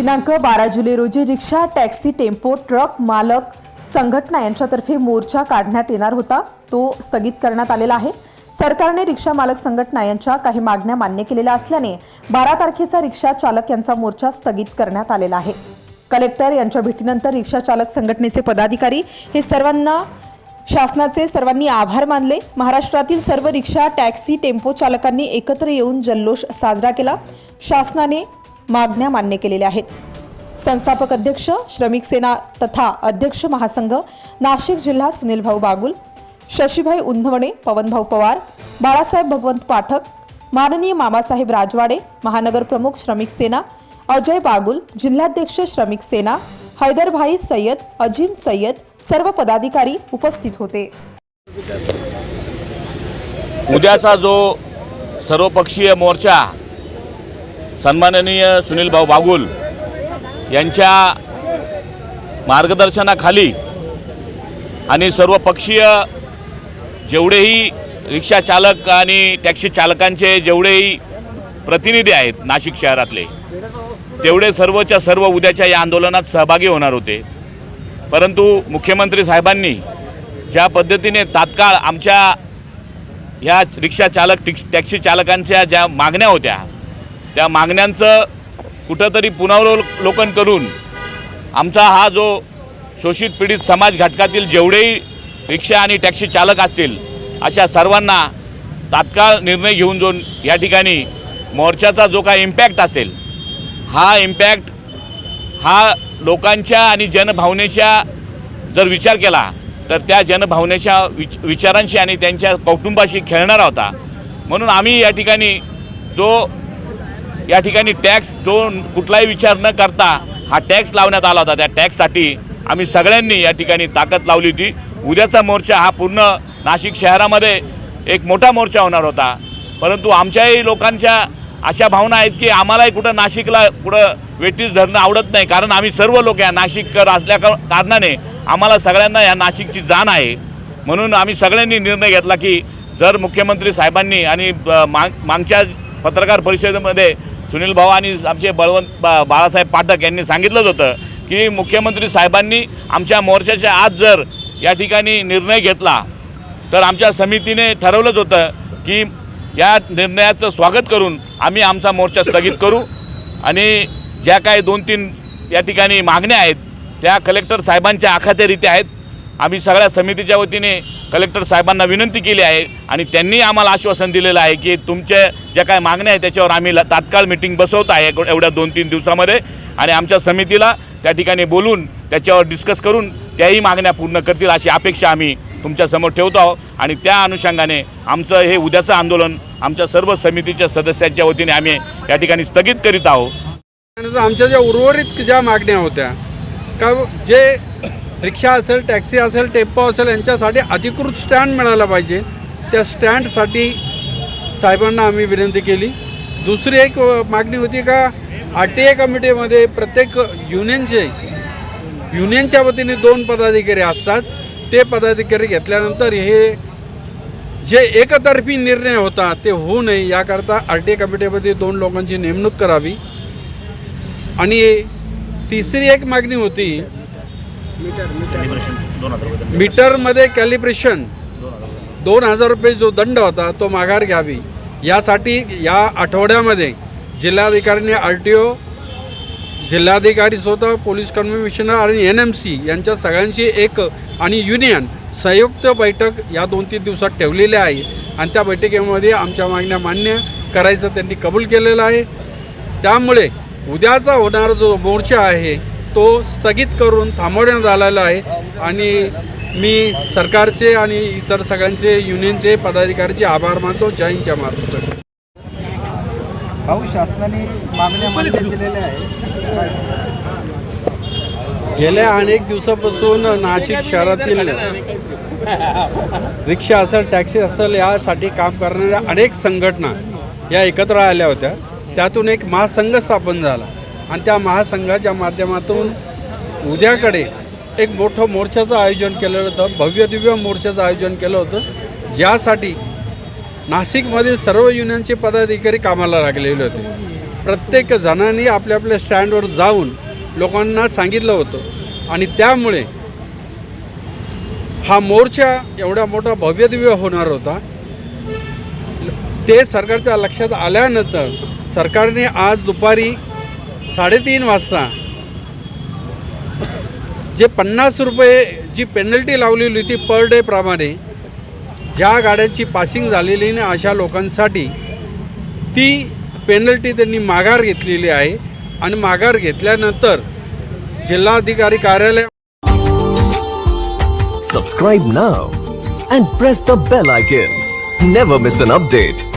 दिनांक बारा जुलै रोजी रिक्षा टॅक्सी टेम्पो ट्रक मालक संघटना यांच्यातर्फे मोर्चा काढण्यात येणार होता. तो स्थगित करण्यात आलेला आहे. सरकारने रिक्षा मालक संघटना यांच्या काही मागण्या मान्य केलेल्या असल्याने बारा तारखेचा रिक्षा चालक यांचा मोर्चा स्थगित करण्यात आलेला आहे. कलेक्टर यांच्या भेटीनंतर रिक्षा चालक संघटनेचे पदाधिकारी हे सर्वांना शासनाचे सर्वांनी आभार मानले. महाराष्ट्रातील सर्व रिक्षा टॅक्सी टेम्पो चालकांनी एकत्र येऊन जल्लोष साजरा केला. शासनाने मागण्या मान्य केलेल्या आहेत. संस्थापक अध्यक्ष श्रमिक सेना तथा अध्यक्ष महासंघ नाशिक जिल्हा सुनीलभाऊ बागुल शशीभाई उंधवणे पवनभाऊ पवार बाळासाहेब भगवंत पाठक माननीय मामासाहेब राजवाडे महानगर प्रमुख श्रमिक सेना अजय बागुल जिल्हाध्यक्ष श्रमिक सेना हैदरभाई सय्यद अजिम सय्यद सर्व पदाधिकारी उपस्थित होते. उद्याचा जो सर्वपक्षीय मोर्चा सन्माननीय सुनीलभाऊ बागुल यांच्या मार्गदर्शनाखाली आणि सर्व पक्षीय जेवढेही रिक्षा चालक आणि टॅक्सी चालकांचे जेवढेही प्रतिनिधी आहेत नाशिक शहरातले तेवढे सर्वच्या सर्व उद्याच्या या आंदोलनात सहभागी होणार होते. परंतु मुख्यमंत्री साहेबांनी ज्या पद्धतीने तात्काळ आमच्या ह्या रिक्षा चालक टॅक्सी चालकांच्या ज्या मागण्या होत्या त्या मागण्यांचं कुठंतरी पुनरावलोकन करून आमचा हा जो शोषित पीडित समाज घटकातील जेवढेही रिक्षा आणि टॅक्सी चालक असतील अशा सर्वांना तात्काळ निर्णय घेऊन जो या ठिकाणी मोर्चाचा जो काही इम्पॅक्ट असेल हा इम्पॅक्ट हा लोकांच्या आणि जनभावनेच्या जर विचार केला तर त्या जनभावनेच्या विच विचारांशी आणि त्यांच्या कौटुंबाशी खेळणारा होता. म्हणून आम्ही या ठिकाणी जो या ठिकाणी टॅक्स जो कुठलाही विचार न करता हा टॅक्स लावण्यात आला होता. त्या टॅक्ससाठी आम्ही सगळ्यांनी या ठिकाणी ताकद लावली होती. उद्याचा मोर्चा हा पूर्ण नाशिक शहरामध्ये एक मोठा मोर्चा होणार होता. परंतु आमच्याही लोकांच्या अशा भावना आहेत की आम्हालाही कुठं नाशिकला कुठं वेटीस धरणं आवडत नाही. कारण आम्ही सर्व लोक या नाशिककर असल्या कारणाने आम्हाला सगळ्यांना या नाशिकची जाण आहे. म्हणून आम्ही सगळ्यांनी निर्णय घेतला की जर मुख्यमंत्री साहेबांनी आणि माग मागच्या पत्रकार परिषदेमध्ये सुनील भाऊ आणि आमचे बळवंत बा बाळासाहेब पाठक यांनी सांगितलंच होतं की मुख्यमंत्री साहेबांनी आमच्या मोर्चाच्या आज जर या ठिकाणी निर्णय घेतला तर आमच्या समितीने ठरवलंच होतं की या निर्णयाचं स्वागत करून आम्ही आमचा मोर्चा स्थगित करू. आणि ज्या काही दोन तीन या ठिकाणी मागण्या आहेत त्या कलेक्टर साहेबांच्या आखात्यारीत्या आहेत. आम्ही सगळ्या समितीच्या वतीने कलेक्टर साहेबांना विनंती केली आहे आणि त्यांनी आम्हाला आश्वासन दिलेलं आहे की तुमच्या ज्या काय मागण्या आहेत त्याच्यावर आम्ही तात्काळ मिटिंग बसवत आहे एवढ्या दोन तीन दिवसामध्ये. आणि आमच्या समितीला त्या ठिकाणी बोलून त्याच्यावर डिस्कस करून त्याही मागण्या पूर्ण करतील अशी अपेक्षा आम्ही तुमच्यासमोर ठेवतो आहोत. आणि त्या अनुषंगाने आमचं हे उद्याचं आंदोलन आमच्या सर्व समितीच्या सदस्यांच्या वतीने आम्ही या ठिकाणी स्थगित करीत आहोत. आमच्या ज्या उर्वरित ज्या मागण्या होत्या का जे रिक्षा असेल टॅक्सी असेल टेम्पो असेल यांच्यासाठी अधिकृत स्टँड मिळाला पाहिजे. त्या स्टँडसाठी साहेबांना आम्ही विनंती केली. दुसरी एक मागणी होती का आर टी ए कमिटीमध्ये प्रत्येक युनियनचे युनियनच्या वतीने दोन पदाधिकारी असतात. ते पदाधिकारी घेतल्यानंतर हे जे एकतर्फी निर्णय होता ते होऊ नये याकरता आर टी ए कमिटीमध्ये दोन लोकांची नेमणूक करावी. आणि तिसरी एक मागणी होती मीटरमध्ये कॅलिब्रेशन. दोन हजार रुपये जो दंड होता तो माघार घ्यावी. यासाठी या आठवड्यामध्ये जिल्हाधिकाऱ्यांनी आर टी ओ जिल्हाधिकारी स्वतः पोलीस कमिशनर आणि एन एम सी यांच्या सगळ्यांची एक आणि युनियन संयुक्त बैठक या दोन तीन दिवसात ठेवलेली आहे. आणि त्या बैठकीमध्ये आमच्या मागण्या मान्य करायचं त्यांनी कबूल केलेलं आहे. त्यामुळे उद्याचा होणारा जो मोर्चा आहे तो स्थगित करून थांबवण्यात आलेला आहे. आणि मी सरकारचे आणि इतर सगळ्यांचे युनियनचे पदाधिकाऱ्याचे आभार मानतो. जय हिंद जय महाराष्ट्र. भाऊ शासनाने मागण्या? गेल्या अनेक दिवसापासून नाशिक शहरातील रिक्षा असेल टॅक्सी असेल यासाठी काम करणाऱ्या अनेक संघटना या एकत्र आल्या होत्या. त्यातून एक महासंघ स्थापन झाला. आणि त्या महासंघाच्या माध्यमातून उद्याकडे एक मोठं मोर्चाचं आयोजन केलेलं होतं भव्य दिव्य मोर्चाचं आयोजन केलं होतं. ज्यासाठी नाशिकमधील सर्व युनियनचे पदाधिकारी कामाला लागलेले होते. प्रत्येक जणांनी आपल्या आपल्या स्टँडवर जाऊन लोकांना सांगितलं होतं. आणि त्यामुळे हा मोर्चा एवढा मोठा भव्यदिव्य होणार होता. ते सरकारच्या लक्षात आल्यानंतर सरकारने आज दुपारी साडेतीन वाजता. जे पन्नास रुपये जी पेनल्टी लावलेली होती पर डे प्रमाणे ज्या गाड्यांची पासिंग झालेली नाही अशा लोकांसाठी ती पेनल्टी त्यांनी माघार घेतलेली आहे. आणि माघार घेतल्यानंतर जिल्हाधिकारी कार्यालय subscribe now and press the bell icon never miss an update